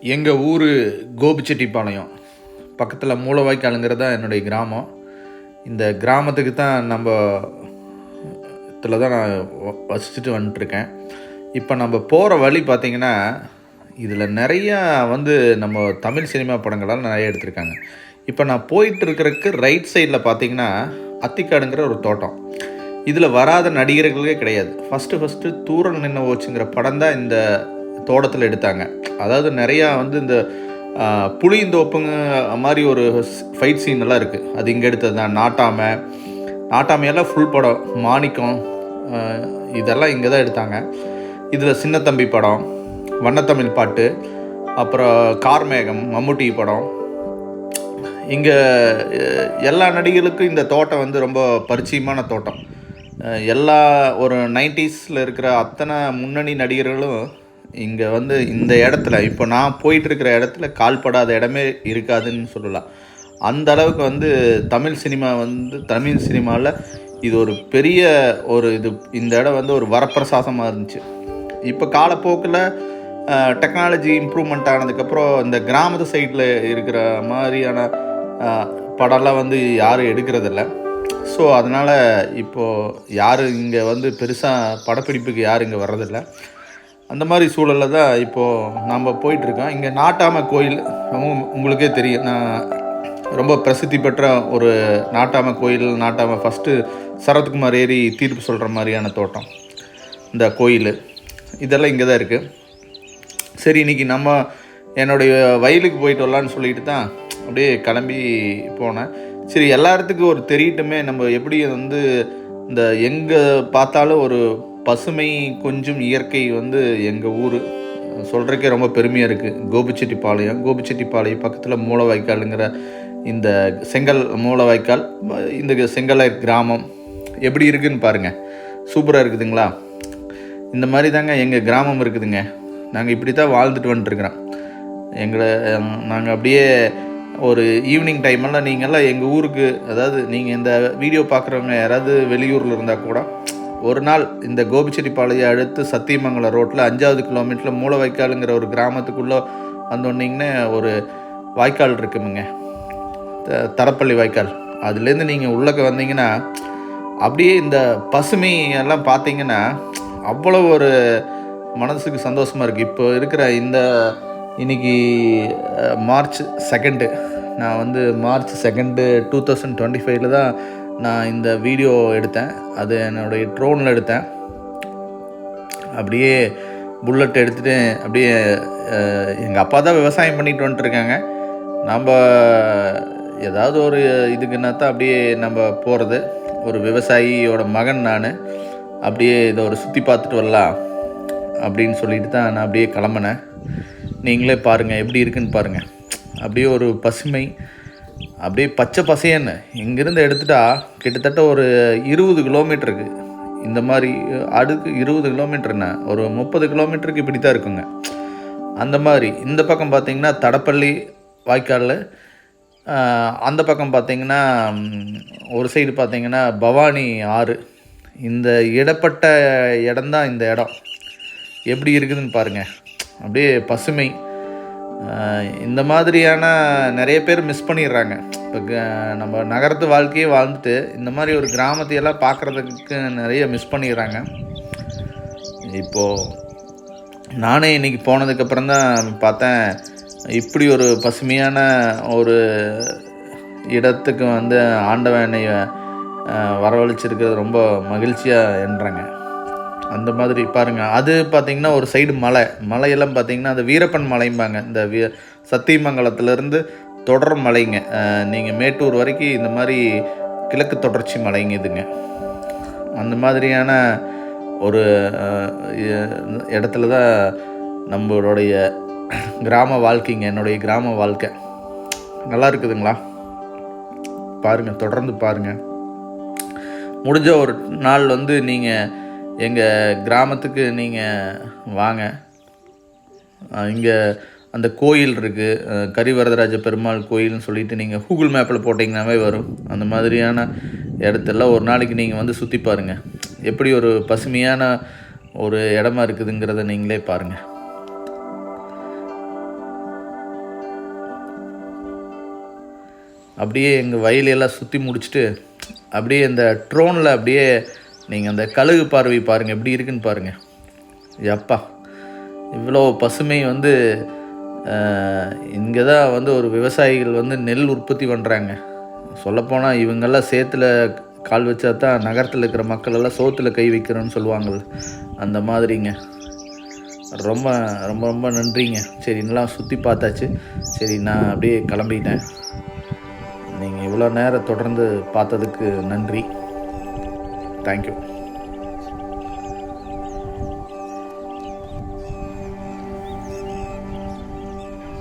எங்கள் ஊர் கோபிச்செட்டிப்பாளையம். பக்கத்தில் மூலவாய்க்காலுங்கிறது தான் என்னுடைய கிராமம். இந்த கிராமத்துக்கு தான் நம்ம இதில் தான் நான் வ- வசிச்சுட்டு வந்துட்டுருக்கேன். இப்போ நம்ம போகிற வழி பார்த்திங்கன்னா இதில் நிறையா வந்து நம்ம தமிழ் சினிமா படங்கள்லாம் நிறைய எடுத்திருக்காங்க. இப்போ நான் போயிட்டு இருக்கிறதுக்கு ரைட் சைடில் பார்த்தீங்கன்னா அத்திக்காடுங்கிற ஒரு தோட்டம். இதில் வராத நடிகர்களே கிடையாது. ஃபஸ்ட்டு ஃபஸ்ட்டு தூரம் நின்று ஓச்சுங்கிற படம் தான் இந்த தோட்டத்தில் எடுத்தாங்க. அதாவது நிறையா வந்து இந்த ஆ, புளியந்தோப்புங்க மாதிரி ஒரு ஃபைட் சீன் எல்லாம் இருக்குது அது இங்கே எடுத்தது தான். நாட்டாமை நாட்டாமையெல்லாம் ஃபுல் படம். மாணிக்கம் இதெல்லாம் இங்கே தான் எடுத்தாங்க. இதில் சின்னத்தம்பி படம் வண்ணத்தமிழ் பாட்டு அப்புறம் கார்மேகம் மம்முட்டி படம். இங்கே எல்லா நடிகர்களுக்கும் இந்த தோட்டம் வந்து ரொம்ப பரிச்சயமான தோட்டம். எல்லா ஒரு நைன்டிஸில் இருக்கிற அத்தனை முன்னணி நடிகர்களும் இங்கே வந்து இந்த இடத்துல இப்போ நான் போயிட்டுருக்கிற இடத்துல கால்படாத இடமே இருக்காதுன்னு சொல்லலாம். அந்த அளவுக்கு வந்து தமிழ் சினிமா வந்து தமிழ் சினிமாவில் இது ஒரு பெரிய ஒரு இது இந்த இடம் வந்து ஒரு வரப்பிரசாசமாக இருந்துச்சு. இப்போ காலப்போக்கில் டெக்னாலஜி இம்ப்ரூவ்மெண்ட் ஆனதுக்கப்புறம் இந்த கிராமத்து சைடில் இருக்கிற மாதிரியான படம்லாம் வந்து யாரும் எடுக்கிறதில்ல. ஸோ அதனால் இப்போது யாரும் இங்கே வந்து பெருசாக படப்பிடிப்புக்கு யாரும் இங்கே வர்றதில்லை. அந்த மாதிரி சூழலில் தான் இப்போது நாம் போயிட்டுருக்கோம். இங்கே நாட்டாம கோயில் உங்களுக்கே தெரியும். நான் ரொம்ப பிரசித்தி பெற்ற ஒரு நாட்டாம கோயில் நாட்டாம ஃபஸ்ட்டு சரத்குமார் ஏறி தீர்ப்பு சொல்கிற மாதிரியான தோட்டம் இந்த கோயில். இதெல்லாம் இங்கே தான் இருக்குது சரி இன்னைக்கு நம்ம என்னுடைய வயலுக்கு போயிட்டு வரலான்னு சொல்லிட்டு தான் அப்படியே கிளம்பி போனேன். சரி எல்லாத்துக்கும் ஒரு தெரியட்டுமே. நம்ம எப்படி வந்து இந்த எங்கே பார்த்தாலும் ஒரு பசுமை கொஞ்சம் இயற்கை வந்து எங்கள் ஊர். சொல்கிறக்கே ரொம்ப பெருமையாக இருக்குது கோபிச்செட்டிப்பாளையம் கோபிச்செட்டிப்பாளையம் பக்கத்தில் மூலவாய்க்காலுங்கிற இந்த செங்கல் மூலவாய்க்கால் இந்த செங்கலை கிராமம் எப்படி இருக்குதுன்னு பாருங்கள் சூப்பராக இருக்குதுங்களா? இந்த மாதிரி தாங்க எங்கள் கிராமம் இருக்குதுங்க. நாங்கள் இப்படி தான் வாழ்ந்துட்டு வந்துட்டுருக்குறோம். எங்களை நாங்கள் அப்படியே ஒரு ஈவினிங் டைமெல்லாம் நீங்கள்லாம் எங்கள் ஊருக்கு அதாவது நீங்கள் இந்த வீடியோ பார்க்குறவங்க யாராவது வெளியூரில் இருந்தால் கூட ஒரு நாள் இந்த கோபிச்செட்டிப்பாளையை அடுத்து சத்தியமங்கலம் ரோட்டில் அஞ்சாவது கிலோமீட்டரில் மூலவாய்க்காலுங்கிற ஒரு கிராமத்துக்குள்ளே வந்தோன்னீங்கன்னா ஒரு வாய்க்கால் இருக்குமுங்க. த- தரப்பள்ளி வாய்க்கால். அதுலேருந்து நீங்கள் உள்ளக்க வந்தீங்கன்னா அப்படியே இந்த பசுமை எல்லாம் பார்த்தீங்கன்னா அவ்வளோ ஒரு மனசுக்கு சந்தோஷமாக இருக்குது இப்போ இருக்கிற இந்த இன்னைக்கு மார்ச் செகண்டு நான் வந்து March second two thousand twenty ஃபைவ்ல தான் நான் இந்த வீடியோ எடுத்தேன். அது என்னுடைய ட்ரோனில் எடுத்தேன். அப்படியே புல்லட் எடுத்துகிட்டு அப்படியே எங்கள் அப்பா தான் விவசாயம் பண்ணிட்டு வந்துட்டுருக்காங்க. நம்ம ஏதாவது ஒரு இதுக்குன்னா தான் அப்படியே நம்ம போகிறது ஒரு விவசாயியோட மகன் நான். அப்படியே இதை ஒரு சுற்றி பார்த்துட்டு வரலாம் அப்படின்னு சொல்லிட்டு தான் நான் அப்படியே கிளம்புனேன். நீங்களே பாருங்கள் எப்படி இருக்குன்னு பாருங்கள் அப்படியே ஒரு பசுமை அப்படியே பச்சை பசையன்னு இங்கேருந்து எடுத்துட்டா கிட்டத்தட்ட ஒரு இருபது கிலோமீட்டருக்கு. இந்த மாதிரி அடுக்கு இருபது கிலோமீட்டர்னா ஒரு முப்பது கிலோமீட்டருக்கு இப்படி தான் இருக்குங்க. அந்த மாதிரி இந்த பக்கம் பார்த்திங்கன்னா தடப்பள்ளி வாய்க்காலில் அந்த பக்கம் பார்த்தீங்கன்னா ஒரு சைடு பார்த்திங்கன்னா பவானி ஆறு. இந்த இடப்பட்ட இடம்தான் இந்த இடம். எப்படி இருக்குதுன்னு பாருங்கள் அப்படியே பசுமை. இந்த மாதிரியான நிறைய பேர் மிஸ் பண்ணிடுறாங்க. இப்போ க- நம்ம நகரத்து வாழ்க்கையே வாழ்ந்துட்டு இந்த மாதிரி ஒரு கிராமத்தையெல்லாம் பார்க்குறதுக்கு நிறைய மிஸ் பண்ணிடுறாங்க. இப்போது நானே இன்னைக்கு போனதுக்கப்புறம் தான் பார்த்தேன். இப்படி ஒரு பசுமையான ஒரு இடத்துக்கு வந்து ஆண்டவன் என்னை வரவழைச்சிருக்கிறது ரொம்ப மகிழ்ச்சியாக என்றாங்க. அந்த மாதிரி பாருங்கள் அது பார்த்திங்கன்னா ஒரு சைடு மலை. மலையெல்லாம் பார்த்திங்கன்னா அந்த வீரப்பன் மலைம்பாங்க. இந்த வீ சத்தியமங்கலத்துலேருந்து தொடர் மலைங்க. நீங்கள் மேட்டூர் வரைக்கும் இந்த மாதிரி கிழக்கு தொடர்ச்சி மலைங்க இதுங்க. அந்த மாதிரியான ஒரு இடத்துல தான் நம்மளுடைய கிராம வாழ்க்கைங்க. என்னுடைய கிராம வாழ்க்கை. நல்லா இருக்குதுங்களா? பாருங்கள் தொடர்ந்து பாருங்கள் முடிஞ்ச ஒரு நாள் வந்து நீங்கள் எங்கள் கிராமத்துக்கு நீங்கள் வாங்க. இங்கே அந்த கோயில் இருக்குது கரிவரதராஜ பெருமாள் கோயில்னு சொல்லிட்டு நீங்கள் கூகுள் மேப்பில் போட்டிங்கனாவே வரும். அந்த மாதிரியான இடத்தெல்லாம் ஒரு நாளைக்கு நீங்கள் வந்து சுற்றி பாருங்கள் எப்படி ஒரு பசுமையான ஒரு இடமா இருக்குதுங்கிறத நீங்களே பாருங்கள் அப்படியே எங்கள் வயலையெல்லாம் சுற்றி முடிச்சுட்டு அப்படியே இந்த ட்ரோனில் அப்படியே நீங்கள் அந்த கழுகு பார்வை பாருங்கள் எப்படி இருக்குன்னு பாருங்கள் எப்பா இவ்வளோ பசுமை வந்து இங்கே தான் வந்து ஒரு விவசாயிகள் வந்து நெல் உற்பத்தி பண்ணுறாங்க சொல்லப்போனால் இவங்கெல்லாம் சேத்துல கால் வச்சா தான் நகரத்தில் இருக்கிற மக்கள் எல்லாம் சோத்தில் கை வைக்கிறோன்னு சொல்லுவாங்க அந்த மாதிரிங்க. ரொம்ப ரொம்ப ரொம்ப நன்றிங்க. சரி நல்லா சுற்றி பார்த்தாச்சு. சரி நான் அப்படியே கிளம்பிட்டேன். நீங்கள் இவ்வளோ நேரம் தொடர்ந்து பார்த்ததுக்கு நன்றி. Thank you